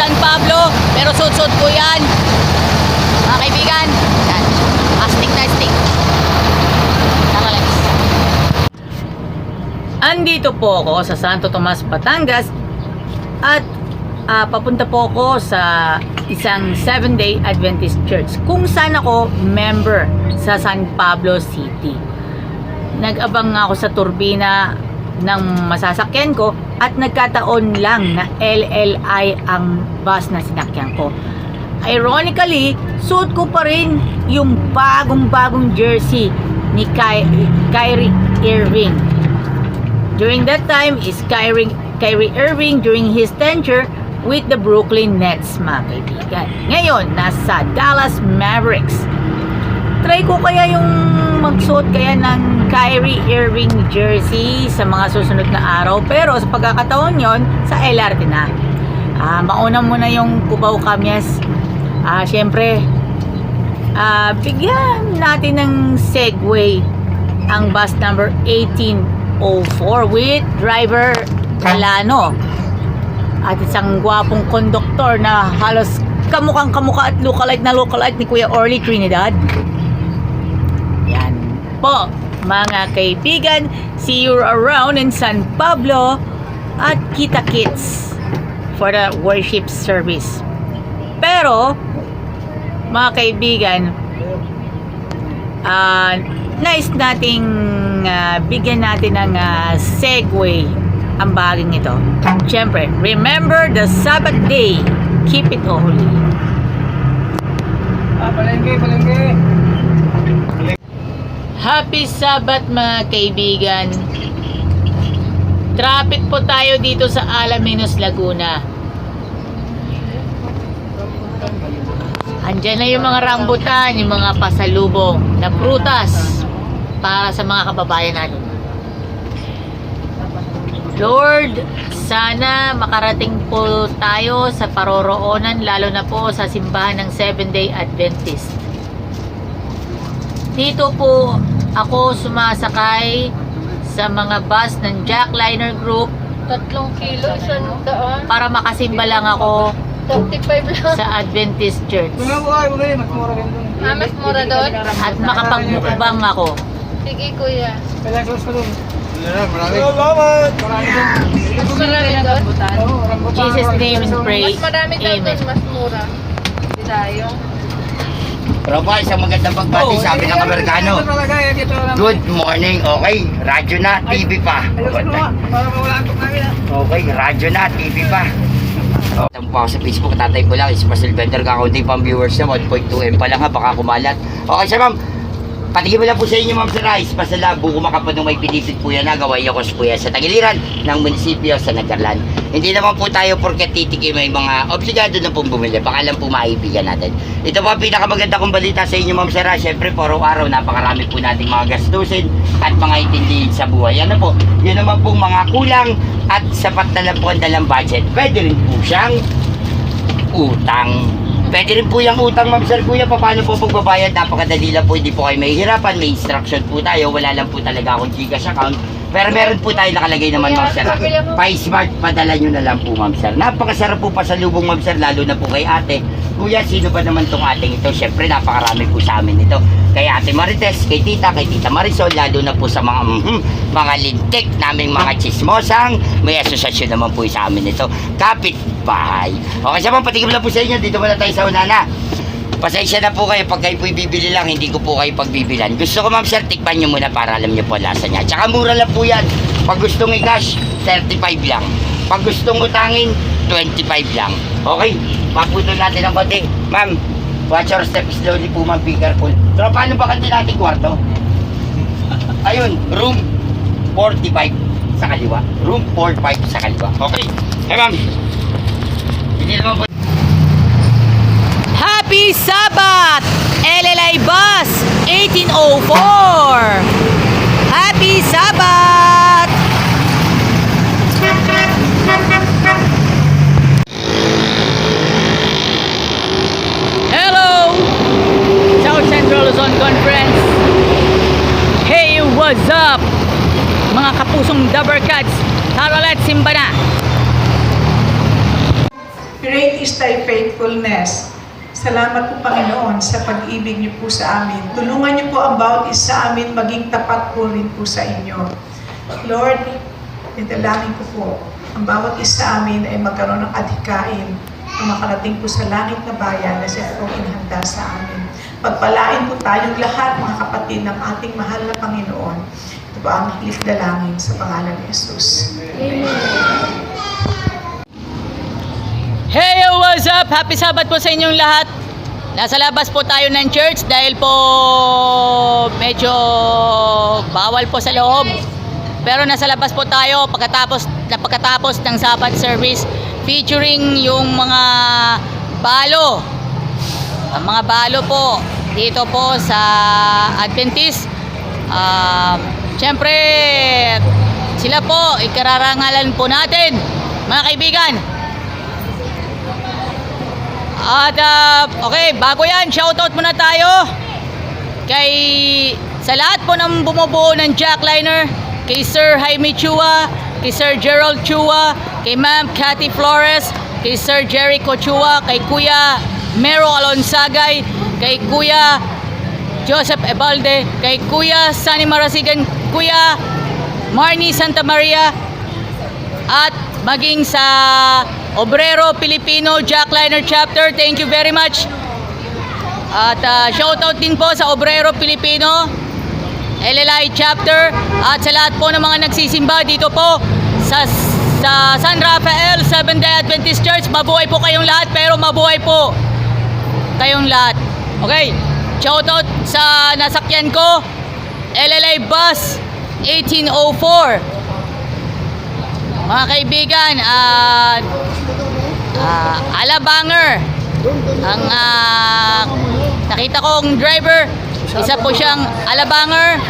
San Pablo. Pero suot-suot ko yan. Mga kaibigan. Yan. Astig na astig. Tara, let's. Andito po ako sa Santo Tomas, Batangas at ah, papunta po ako sa isang Seven-Day Adventist Church kung saan ako member sa San Pablo City. Nag-abang ako sa turbina ng masasakyan ko at nagkataon lang na LLI ang bus na sinakyan ko. Ironically, suot ko pa rin yung bagong-bagong jersey ni Ky- Kyrie Irving. During that time is Kyrie, Kyrie Irving during his tenure with the Brooklyn Nets, mga kaibigan. Ngayon, nasa Dallas Mavericks. Try ko kaya yung magsuot kaya ng Kyrie Irving jersey sa mga susunod na araw. Pero sa pagkakataon yon sa LRT na. Ah, mauna muna yung Cubao Kamyas. Ah, syempre, ah, bigyan natin ng segue ang bus number 1804 with driver Calano at isang gwapong konduktor na halos kamukhang kamukha at lookalike na lookalike ni Kuya Orly Trinidad. Po, mga kaibigan. See you around in San Pablo at Kita Kits for the worship service. Pero, mga kaibigan, ah nice nating ah, bigyan natin ng ah, segue ang baging ito. Siyempre, remember the Sabbath day. Keep it holy. Ah, palengke, palengke. Happy Sabbath mga kaibigan. Traffic po tayo dito sa Alaminos, Laguna. Andyan na yung mga rambutan, yung mga pasalubong na prutas para sa mga kababayan natin. Lord, sana makarating po tayo sa paroroonan lalo na po sa simbahan ng Seven Day Adventist. Dito po ako sumasakay sa mga bus ng Jackliner Group Tatlong kilo, isang daan. para makasimba lang ako 35 lang. sa Adventist Church doon. Ah, mas mura doon? at makapagmukbang ako. Sige, kuya. Salamat! Mas marami doon? Jesus name and pray. Mas marami daw Amen. doon, mas mura. Hindi tayo. Tropa, isang magandang pagbati Oo, sabi eh, ng ano, Amerikano. talaga, eh. Good morning, okay. Radyo na, TV pa. Ah. Okay, radyo na, TV pa. Tama ako sa Facebook, tatay ko lang, is Marcel Bender, kakaunting pang viewers na, 1.2M pa lang ha, baka kumalat. Okay, sir ma'am, patigin mo lang po sa inyo ma'am sa Rice, pasala, buko makapad ng may pinipit po yan, nagawa niyo ko po yan sa tagiliran ng munisipyo sa Nagkarlan. Hindi naman po tayo porket titikim may mga obligado na pong bumili, baka lang po maibigan natin. Ito po ang pinakamaganda kong balita sa inyo ma'am Sara, syempre po araw-araw napakarami po nating mga gastusin at mga intindihin sa buhay. Ano po, yun naman po mga kulang at sapat na lang po ang dalang budget. Pwede rin po siyang utang. Pwede rin po yung utang, ma'am sir, kuya, paano po pagbabayad? Napakadali lang po, hindi po kayo mahihirapan. May instruction po tayo, wala lang po talaga akong Gcash account. Pero meron po tayo nakalagay naman, ma'am sir. Pay smart, padala nyo na lang po, ma'am sir. Napakasarap po pa sa lubong, ma'am sir, lalo na po kay ate. Kuya, sino ba naman tong ating ito? Siyempre, napakarami po sa amin ito. Kay ate Marites, kay tita, kay tita Marisol, lalo na po sa mga, mhm, mga lintik naming mga chismosang. May asosasyon naman po sa amin ito. Kapit bahay. Okay, siya ma'am, patigim lang po sa inyo. Dito muna tayo sa unana. Pasensya na po kayo pag kayo po bibili lang, hindi ko po kayo pagbibilan. Gusto ko ma'am sir, tikpan nyo muna para alam nyo po ang lasa niya. Tsaka mura lang po yan. Pag gustong i-cash, 35 lang. Pag gustong utangin, 25 lang. Okay? Paputol natin ang konti. Ma'am, watch your step slowly po ma'am, be careful. So, paano ba kanti natin kwarto? Ayun, room 45 sa kaliwa. Room 45 sa kaliwa. Okay? Eh ma'am, hindi naman po Happy Sabbath! LLI Bus 1804! Happy Sabbath! Luzon Conference. Hey, what's up? Mga kapusong Dabber Cats, tara let's simba na! Great is thy faithfulness. Salamat po Panginoon sa pag-ibig niyo po sa amin. Tulungan niyo po ang bawat isa sa amin maging tapat po rin po sa inyo. Lord, Nidalangin ko po, ang bawat isa sa amin ay magkaroon ng adhikain na makarating po sa langit na bayan na siya po inhanda sa amin. Pagpalain po tayong lahat, mga kapatid, ng ating mahal na Panginoon. Ito po ang hilik dalangin sa pangalan ni Jesus. Hey, what's up? Happy Sabbath po sa inyong lahat. Nasa labas po tayo ng church dahil po medyo bawal po sa loob. Pero nasa labas po tayo pagkatapos na pagkatapos ng Sabbath service featuring yung mga balo. Ang mga balo po dito po sa Adventist. Um, Siyempre, sila po, ikararangalan po natin, mga kaibigan. At ah, okay, bago yan, shoutout muna tayo kay sa lahat po ng bumubuo ng Jackliner, kay Sir Jaime Chua, kay Sir Gerald Chua, kay Ma'am Cathy Flores, kay Sir Jericho Chua, kay Kuya Mero Alonsagay, kay Kuya Joseph Ebalde, kay Kuya Sunny Marasigan, Kuya Marnie Santa Maria, at maging sa Obrero Filipino Jackliner Chapter. Thank you very much. At uh, shoutout din po sa Obrero Filipino LLI Chapter at sa lahat po ng mga nagsisimba dito po sa sa San Rafael Seventh-day Adventist Church. Mabuhay po kayong lahat pero mabuhay po kayong lahat. Okay. Shoutout sa nasakyan ko LLI Bus 1804 mga kaibigan, at ah, Alabanger, ang ah, nakita kong driver, isa po siyang Alabanger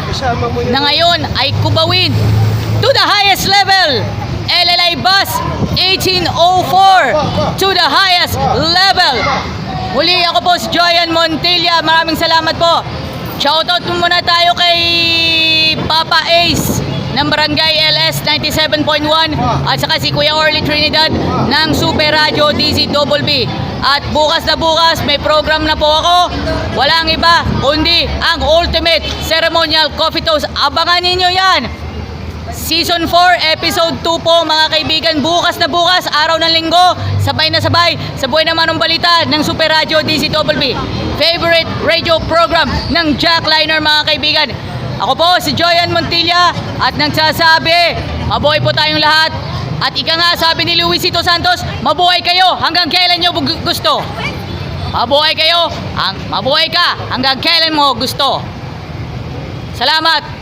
na ngayon ay kubawin to the highest level. LLI Bus 1804 to the highest level. Muli ako po si Joyan Montilla. Maraming salamat po. Shoutout mo muna tayo kay Papa Ace ng Barangay LS 97.1 at saka si Kuya Orly Trinidad ng Super Radio DZBB. At bukas na bukas may program na po ako. Walang iba kundi ang Ultimate Ceremonial Coffee Toast. Abangan ninyo yan. Season 4, Episode 2 po mga kaibigan. Bukas na bukas, araw ng linggo, sabay na sabay sa buhay naman ng balita ng Super Radio DZBB. Favorite radio program ng Jackliner mga kaibigan. Ako po si Joyan Montilla at nagsasabi, mabuhay po tayong lahat. At ika nga sabi ni Luisito Santos, mabuhay kayo hanggang kailan nyo gusto. Mabuhay kayo, ang mabuhay ka hanggang kailan mo gusto. Salamat!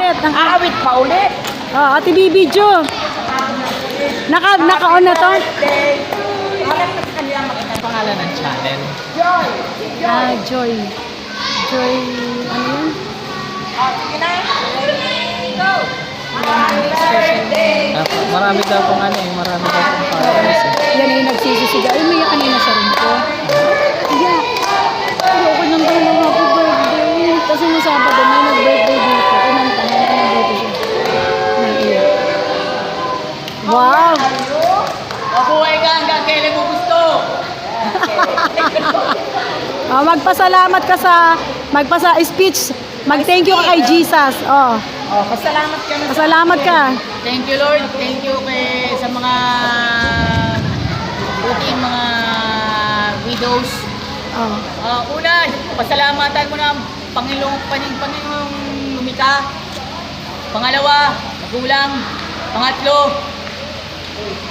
Aawit pa ulit. Oh, ate bibidyo. Naka, naka-on na to? Pangalan ng channel. Ah, Joy. Joy, ano yun? Marami daw pong ano eh, marami daw pong followers eh. Yan ay nagsisisigaw. Ay, may kanina sa rin ko. Yeah. Ayoko nang daw ng happy birthday. Kasi nung Sabado may nag-birthday Wow! Mabuhay ka hanggang kailan mo gusto. Oh, magpasalamat ka sa magpasa speech. Mag-thank you ka kay Jesus. Oh, Oh, pasalamat ka na pasalamat ka. Thank you Lord. Thank you kay sa mga buting mga widows. Oh. Ah, una, pasalamatan mo na ang Panginoong Paning Panginoong lumika. Pangalawa, magulang. Pangatlo,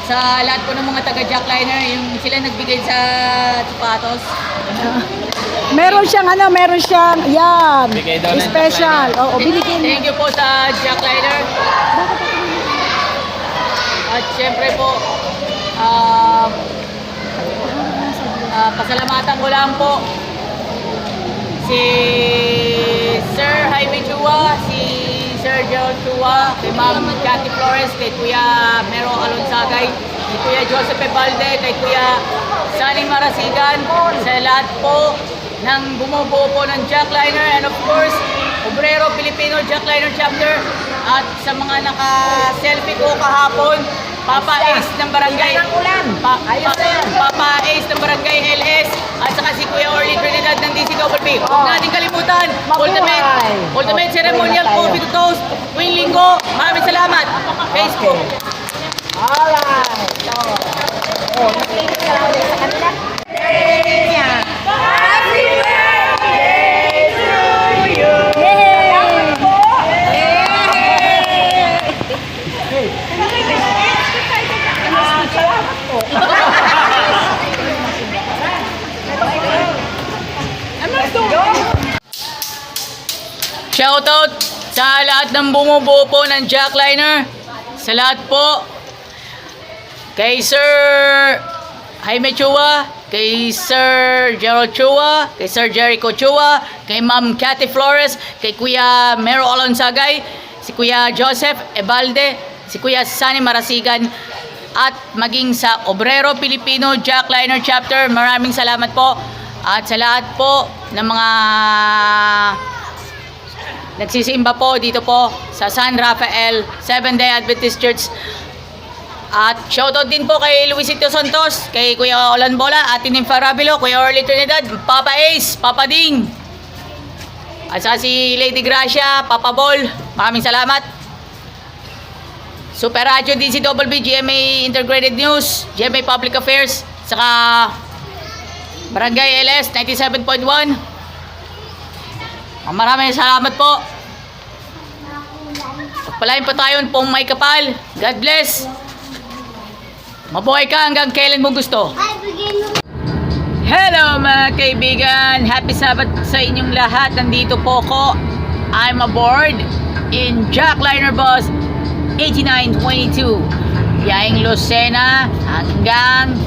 sa lahat po ng mga taga Jackliner, yung sila nagbigay sa sapatos. Meron siyang ano, meron siyang yan. Bigay daw ng Special. Oo, binigyan niya. Thank you po sa Jackliner. At syempre po, ah ah, pasalamatan ko lang po si Sir Jaime Chua, Joel Chua, kay Ma'am Cathy Flores, kay Kuya Mero Alonsagay, kay Kuya Joseph Ebalde, kay Kuya Sunny Marasigan, sa lahat po ng bumubuo po ng Jackliner and of course, Obrero Filipino Jackliner Chapter at sa mga naka-selfie ko kahapon, Papa Ace ng Barangay. Pa, pa, Papa Ace ng Barangay LS at saka si Kuya Orly Trinidad ng DCWP. Huwag natin kalimutan, Ultimate, Ultimate Ceremonial Coffee to Toast, tuwing linggo. Maraming salamat. Facebook. Shoutout ng bumubuo po ng Jackliner. Sa lahat po. Kay Sir Jaime Chua, kay Sir Gerald Chua, kay Sir Jericho Chua, kay Ma'am Cathy Flores, kay Kuya Mero Alonsagay, si Kuya Joseph Ebalde, si Kuya Sunny Marasigan, at maging sa Obrero Pilipino Jackliner Chapter. Maraming salamat po. At sa lahat po ng mga nagsisimba po dito po sa San Rafael Seventh Day Adventist Church. At shoutout din po kay Luisito Santos, kay Kuya Olan Bola, Ate Nympha Rabilo, Kuya Orly Trinidad, Papa Ace, Papa Ding. At saka si Lady Gracia, Papa Bol. Maraming salamat. Super Radio DCWB, GMA Integrated News, GMA Public Affairs, saka Barangay LS 97.1. Maraming salamat po. Pagpalain po tayo pong may kapal. God bless. Mabuhay ka hanggang kailan mo gusto. Hello mga kaibigan! Happy Sabbath sa inyong lahat. Nandito po ko. I'm aboard in Jackliner Bus 8922. Yaing Lucena hanggang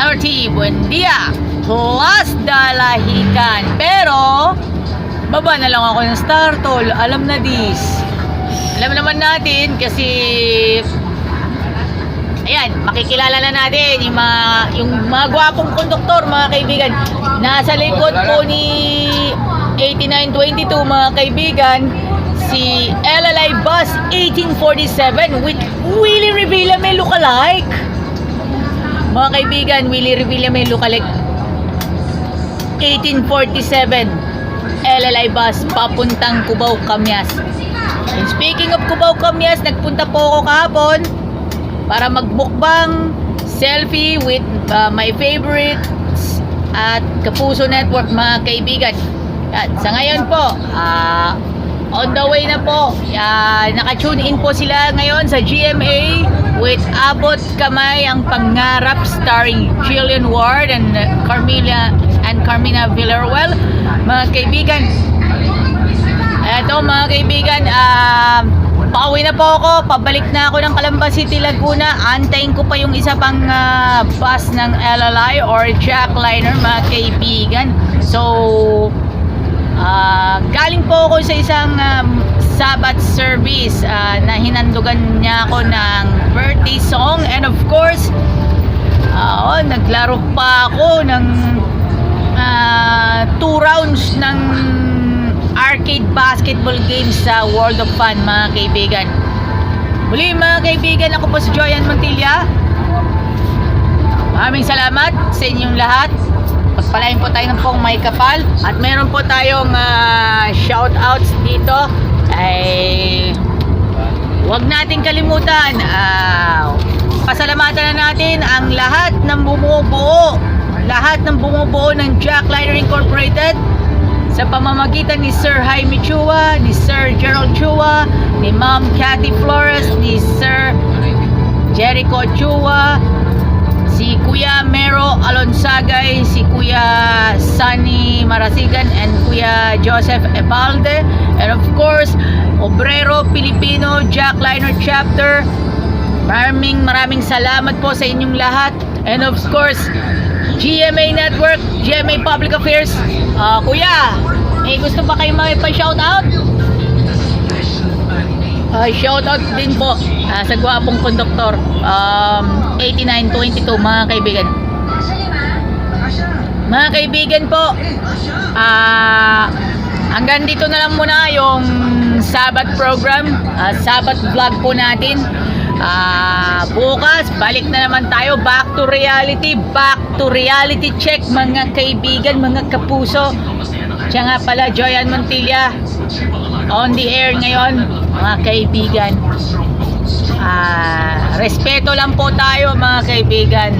LRT Buendia plus Dalahican. Pero, baba na lang ako ng Star Toll. Alam na this. Alam naman natin kasi Ayan, makikilala na natin yung mga, yung mga gwapong konduktor, mga kaibigan. Nasa likod po ni 8922, mga kaibigan, si LLI Bus 1847 with Willie Revilla may lookalike. Mga kaibigan, Willie Revilla may lookalike. 1847 LLI Bus papuntang Cubao, Camyas. And speaking of Cubao, Camyas, nagpunta po ako kahapon para magbukbang selfie with uh, my favorites at Kapuso Network mga kaibigan. At sa ngayon po, ah, on the way na po, uh, naka-tune in po sila ngayon sa GMA with Abot Kamay ang Pangarap starring Jillian Ward and uh, Carmila and Carmina Villarreal. Mga kaibigan, eto mga kaibigan, ah pauwi na po ako, pabalik na ako ng Calamba City, Laguna. Antayin ko pa yung isa pang ah, bus ng LLI or Jackliner mga kaibigan. So, Ah, galing po ako sa isang um, Sabbath service ah, na hinandugan niya ako ng birthday song and of course ah, oh, naglaro pa ako ng ah, two rounds ng arcade basketball games sa World of Fun mga kaibigan. Muli mga kaibigan, ako po si Joyan Montilla. Maraming salamat sa inyong lahat. Pagpalain po tayo ng pong may kapal. At meron po tayong ah, shoutouts dito. Ay, huwag natin kalimutan. ah, pasalamatan na natin ang lahat ng bumubuo. Lahat ng bumubuo ng Jackliner Incorporated sa pamamagitan ni Sir Jaime Chua, ni Sir Gerald Chua, ni Ma'am Cathy Flores, ni Sir Jericho Chua, si Kuya Mero Alonsagay, si Kuya Sunny Marasigan, and Kuya Joseph Ebalde. And of course, Obrero Pilipino Jackliner Chapter. Maraming maraming salamat po sa inyong lahat. And of course, GMA Network, GMA Public Affairs. Ah, kuya, may gusto pa kayo may pa-shoutout? Uh, shoutout din po ah, sa gwapong konduktor um, 8922 mga kaibigan mga kaibigan po ah hanggang dito na lang muna yung Sabat program ah, Sabat vlog po natin Ah, bukas, balik na naman tayo. Back to reality. Back to reality check, mga kaibigan, mga kapuso. Siya nga pala, Joyan Montilla. On the air ngayon, mga kaibigan. Ah, respeto lang po tayo, mga kaibigan.